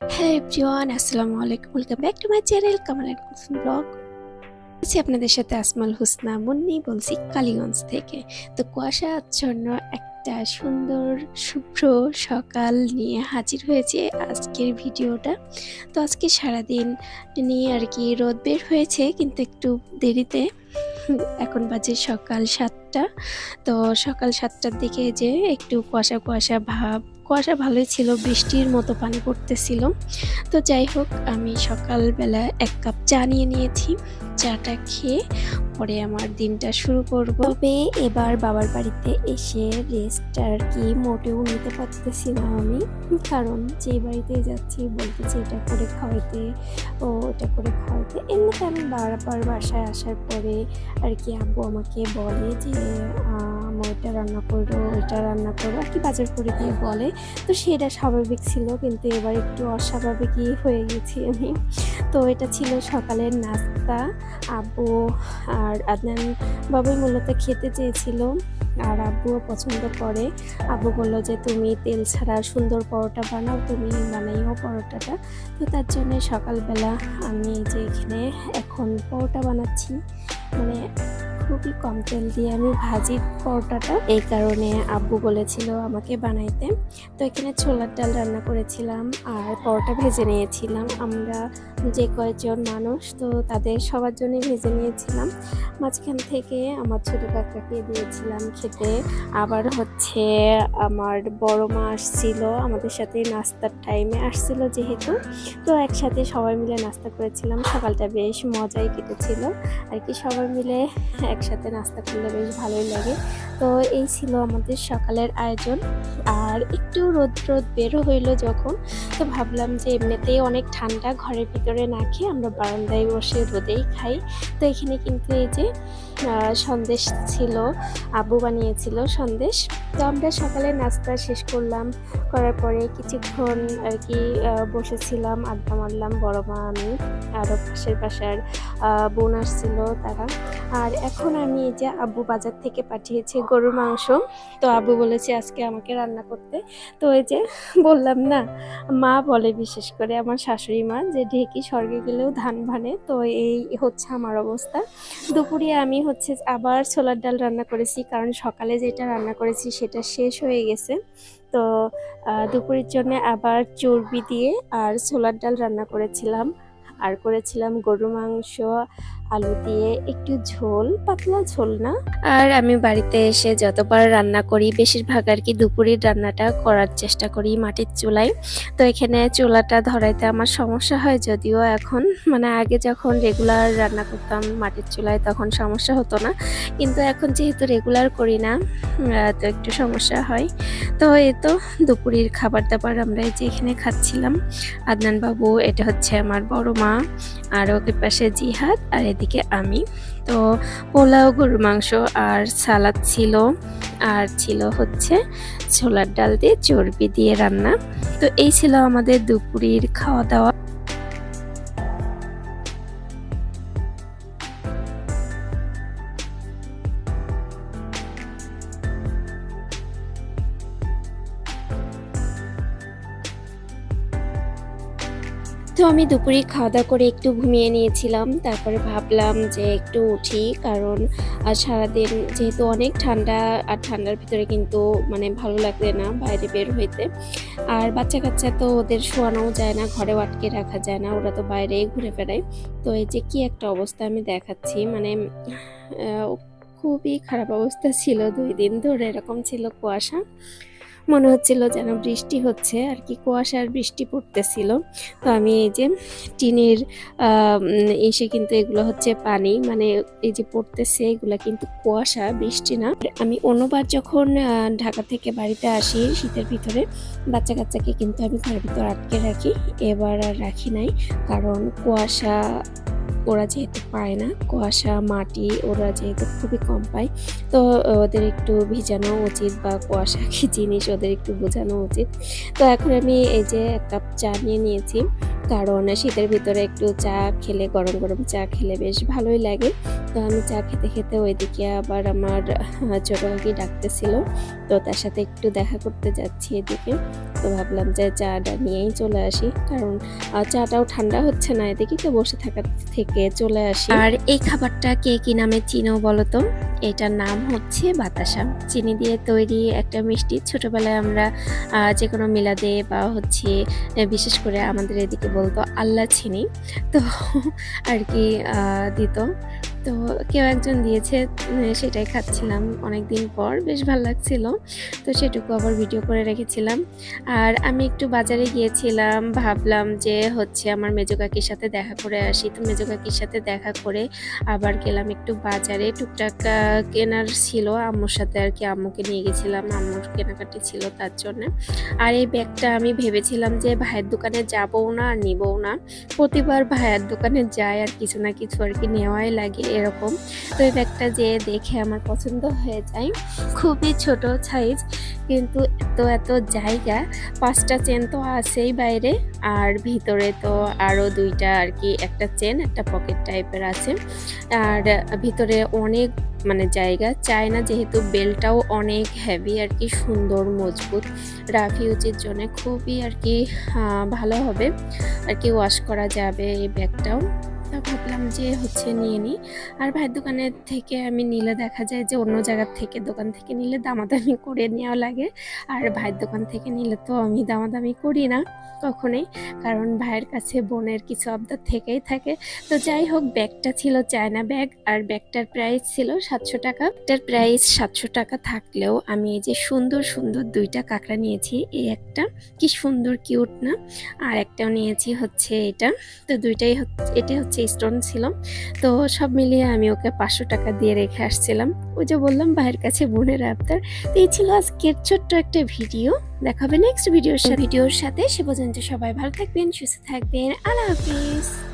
Hello everyone, আসসালামু আলাইকুম। Welcome back to my channel Kamal and Kusum blog আছি আপনাদের সাথে আসমাল হুসনা মুন্নি বলছি কালীগঞ্জ থেকে। তো কুয়াশার জন্য আচ্ছন্ন একটা সুন্দর, শুভ্র সকাল নিয়ে হাজির হয়েছে আজকের ভিডিওটা। তো আজকে সারাদিন নিয়ে আর কি রোদ বের হয়েছে, কিন্তু একটু দেরিতে। এখন বাজে সকাল সাতটা। তো সকাল সাতটার দিকে যে একটু কুয়াশা কুয়াশা ভাব, কুয়াশা ভালোই ছিল, বৃষ্টির মতো পানি পড়তেছিল। তো যাই হোক, আমি সকালবেলা এক কাপ চা নিয়ে নিয়েছি। চাটা খেয়ে পরে আমার দিনটা শুরু করব। তবে এবার বাবার বাড়িতে এসে রেস্ট আর কি মোটেও নিতে পারতেছি না আমি। কারণ যে বাড়িতে যাচ্ছি বলতেছি এটা করে খাওয়াইতে, ও এটা করে খাওয়াইতে। এমনিতে আমি বারবার বাসায় আসার পরে আর কি আব্বু আমাকে বলে যে রান্না করো ওইটা রান্না করো আর কি বাজার করে দিয়ে বলে। তো সেটা স্বাভাবিক ছিল, কিন্তু এবার একটু অস্বাভাবিকই হয়ে গেছি আমি। তো এটা ছিল সকালের নাস্তা। আব্বু আর আদনান বাবুই মূলত খেতে চেয়েছিল, আর আব্বুও পছন্দ করে। আব্বু বলল যে, তুমি তেল ছাড়া সুন্দর পরোটা বানাও, তুমি বানাইও পরোটাটা। তো তার জন্য সকালবেলা আমি যে এখানে এখন পরোটা বানাচ্ছি। মানে খুবই কম তেল দিয়ে আমি ভাজি পরোটাটা। এই কারণে আব্বু বলেছিল আমাকে বানাইতে। তো এখানে ছোলার ডাল রান্না করেছিলাম আর পরোটা ভেজে নিয়েছিলাম। আমরা যে কয়েকজন মানুষ, তো তাদের সবার জন্যই ভেজে নিয়েছিলাম। মাঝখান থেকে আমার ছোটো কাকাকে দিয়েছিলাম খেতে। আবার হচ্ছে আমার বড় মা আসছিল, আমাদের সাথে নাস্তার টাইমে আসছিল যেহেতু। তো একসাথে সবাই মিলে নাস্তা করেছিলাম। সকালটা বেশ মজাই কেটেছিল। আর কি সবাই মিলে একসাথে নাস্তা করলে বেশ ভালোই লাগে। তো এই ছিল আমাদের সকালের আয়োজন। আর একটু রোদ রোদ বেরো হইল যখন, তো ভাবলাম যে এমনিতেই অনেক ঠান্ডা, ঘরের ভিতরে না খেয়ে আমরা বারান্দায় বসে রোদেই খাই। তো এখানে কিন্তু এই যে সন্দেশ ছিল আব্বু বানিয়েছিল সন্দেশ। তো আমরা সকালে নাস্তা শেষ করলাম। করার পরে কিছুক্ষণ আর কি বসেছিলাম, আড্ডা মারলাম। বড় মা, আমি আরও পাশের পাশার বোন আসছিল তারা। আর এখন আমি এই যে আব্বু বাজার থেকে পাঠিয়েছে গরুর মাংস। তো আব্বু বলেছে আজকে আমাকে রান্না করতে। তো এই যে বললাম না, মা বলে বিশেষ করে আমার শাশুড়ি মা যে ঢেকি স্বর্গে গেলেও ধান ভানে। তো এই হচ্ছে আমার অবস্থা। দুপুরে আমি হচ্ছে আবার ছোলার ডাল রান্না করেছি, কারণ সকালে যেটা রান্না করেছি সেটা শেষ হয়ে গেছে। তো দুপুরের জন্য আবার চর্বি দিয়ে আর ছোলার ডাল রান্না করেছিলাম। আর করেছিলাম গরু মাংস, আলু দিয়ে একটু ঝোল, পাতলা ঝোল না? আর আমি বাড়িতে এসে যতবার রান্না করি, বেশিরভাগ আর কি দুপুরের রান্নাটা করার চেষ্টা করি মাটির চুলায়। তো এখানে চুলাটা ধরাইতে আমার সমস্যা হয় যদিও এখন মানে আগে যখন রেগুলার রান্না করতাম মাটির চুলায় তখন সমস্যা হতো না। কিন্তু এখন যেহেতু রেগুলার করি না তো একটু সমস্যা হয়। তো এই তো দুপুরের খাবার দাবার আমরা যে এখানে খাচ্ছিলাম। আদনান বাবু, এটা হচ্ছে আমার বড় আর ওকে পাশে জিহাদ, আর এদিকে আমি। তো পোলাও, গরুর মাংস আর সালাদ ছিল। আর ছিল হচ্ছে ছোলার ডাল দিয়ে চর্বি দিয়ে রান্না। তো এই ছিল আমাদের দুপুরের খাওয়া দাওয়া। আমি দুপুরে খাওয়া দাওয়া করে একটু ঘুমিয়ে নিয়েছিলাম। তারপরে ভাবলাম যে একটু উঠি, কারণ সারাদিন যেহেতু অনেক ঠান্ডা, আর ঠান্ডার ভিতরে কিন্তু মানে ভালো লাগবে না বাইরে বের হইতে। আর বাচ্চা কাচ্চা তো ওদের শোয়ানোও যায় না ঘরে আটকে রাখা যায় না, ওরা তো বাইরেই ঘুরে বেড়ায়। তো এই যে কি একটা অবস্থা আমি দেখাচ্ছি মানে খুবই খারাপ অবস্থা ছিল দুই দিন ধরে, এরকম ছিল কুয়াশা। মনে হচ্ছিল যেন বৃষ্টি হচ্ছে, আর কি কুয়াশার বৃষ্টি পড়তেছিল। তো আমি এই যে টিনের এসে কিন্তু এগুলো হচ্ছে পানি মানে এই যে পড়তেছে, এগুলো কিন্তু কুয়াশা, বৃষ্টি না। আমি অন্যবার যখন ঢাকা থেকে বাড়িতে আসি শীতের ভিতরে বাচ্চা কাচ্চাকে কিন্তু আমি ঘরের ভিতর আটকে রাখি। এবার আর রাখি নাই, কারণ কুয়াশা ওরা যেহেতু পায় না, কুয়াশা, মাটি, ওরা যেহেতু খুবই কম পায়, তো ওদের একটু ভিজানো উচিত বা কুয়াশা কি জিনিস ওদের একটু বোঝানো উচিত। তো এখন আমি এই যে এক কাপ চা নিয়ে নিয়েছি। কারণ শীতের ভিতরে একটু চা খেলে, গরম গরম চা খেলে বেশ ভালোই লাগে। তো আমি চা খেতে খেতে ওইদিকে আবার আমার ছোট কাকি ডাকতেছিল। তো তার সাথে একটু দেখা করতে যাচ্ছি এদিকে। তো ভাবলাম যে চাটা নিয়েই চলে আসি। কারণ চাটাও ঠান্ডা হচ্ছে না এদিকে, তো বসে থাকা থেকে চলে আসি। আর এই খাবারটা কে কি নামে চিনো বলো তো? এটার নাম হচ্ছে বাতাসা। চিনি দিয়ে তৈরি একটা মিষ্টি। ছোটবেলায় আমরা যে কোনো মিলাদে বা হচ্ছে বিশেষ করে আমাদের এদিকে বলতো আল্লাহ চিনি। তো আর কি দিত। তো কেউ একজন দিয়েছে সেটাই খাচ্ছিলাম অনেক দিন পর, বেশ ভালো লাগছিল। তো সেটুকু আবার ভিডিও করে রেখেছিলাম। আর আমি একটু বাজারে গিয়েছিলাম, ভাবলাম যে হচ্ছে আমার মেজো কাকির সাথে দেখা করে আসি। তো মেজো কাকির সাথে দেখা করে আবার গেলাম একটু বাজারে। টুকটাক কেনার ছিল, আম্মুর সাথে আর কি আম্মুকে নিয়ে গেছিলাম। আম্মুর কেনাকাটি ছিল তার জন্য। আর এই ব্যাগটা আমি ভেবেছিলাম যে ভাইয়ের দোকানে যাবও না আর নিবও না। প্রতিবার ভাইয়ের দোকানে যাই আর কিছু না কিছু আর কি নেওয়াই লাগে। এরকম। তো এই ব্যাগটা যে দেখে আমার পছন্দ হয়ে যায়। খুবই ছোট সাইজ কিন্তু এত এত জায়গা। পাঁচটা চেন তো আছেই বাইরে, আর ভিতরে তো আরও দুইটা আর কি, একটা চেন একটা পকেট টাইপের আছে। আর ভিতরে অনেক মানে জায়গা চায় না যেহেতু বেলটাও অনেক হেভি আর কি, সুন্দর, মজবুত। রাফিউজের জন্য খুবই আর কি ভালো হবে। আর কি ওয়াশ করা যাবে এই ব্যাগটাও। তো ভাবলাম যে হচ্ছে নিয়ে নিই। আর ভাইয়ের দোকানের থেকে আমি নিলে দেখা যায় যে অন্য জায়গার থেকে দোকান থেকে নিলে দামাদামি করে নেওয়া লাগে। আর ভাইয়ের দোকান থেকে নিলে তো আমি দামাদামি করি না কখনোই। কারণ ভাইয়ের কাছে বোনের কিছু আবদার থেকেই থাকে। তো যাই হোক, ব্যাগটা ছিল চায়না ব্যাগ। আর ব্যাগটার প্রাইস ছিল সাতশো টাকা। ব্যাগটার প্রাইস সাতশো টাকা থাকলেও আমি এই যে সুন্দর সুন্দর দুইটা কাঁকড়া নিয়েছি। এই একটা কি সুন্দর কিউট না? আর একটাও নিয়েছি হচ্ছে এটা। তো দুইটাই এটা হচ্ছে স্টোন ছিল তো সব মিলিয়ে আমি ওকে পাঁচশো টাকা দিয়ে রেখে আসছিলাম। ওই যে বললাম, ভাইয়ের কাছে বোনের আবদার। তো এই ছিল আজকের ছোট্ট একটা ভিডিও। দেখাবে নেক্সট ভিডিওর সাথে। ভিডিওর সাথে সে পর্যন্ত সবাই ভালো থাকবেন, সুস্থ থাকবেন। আল্লাহ হাফিজ।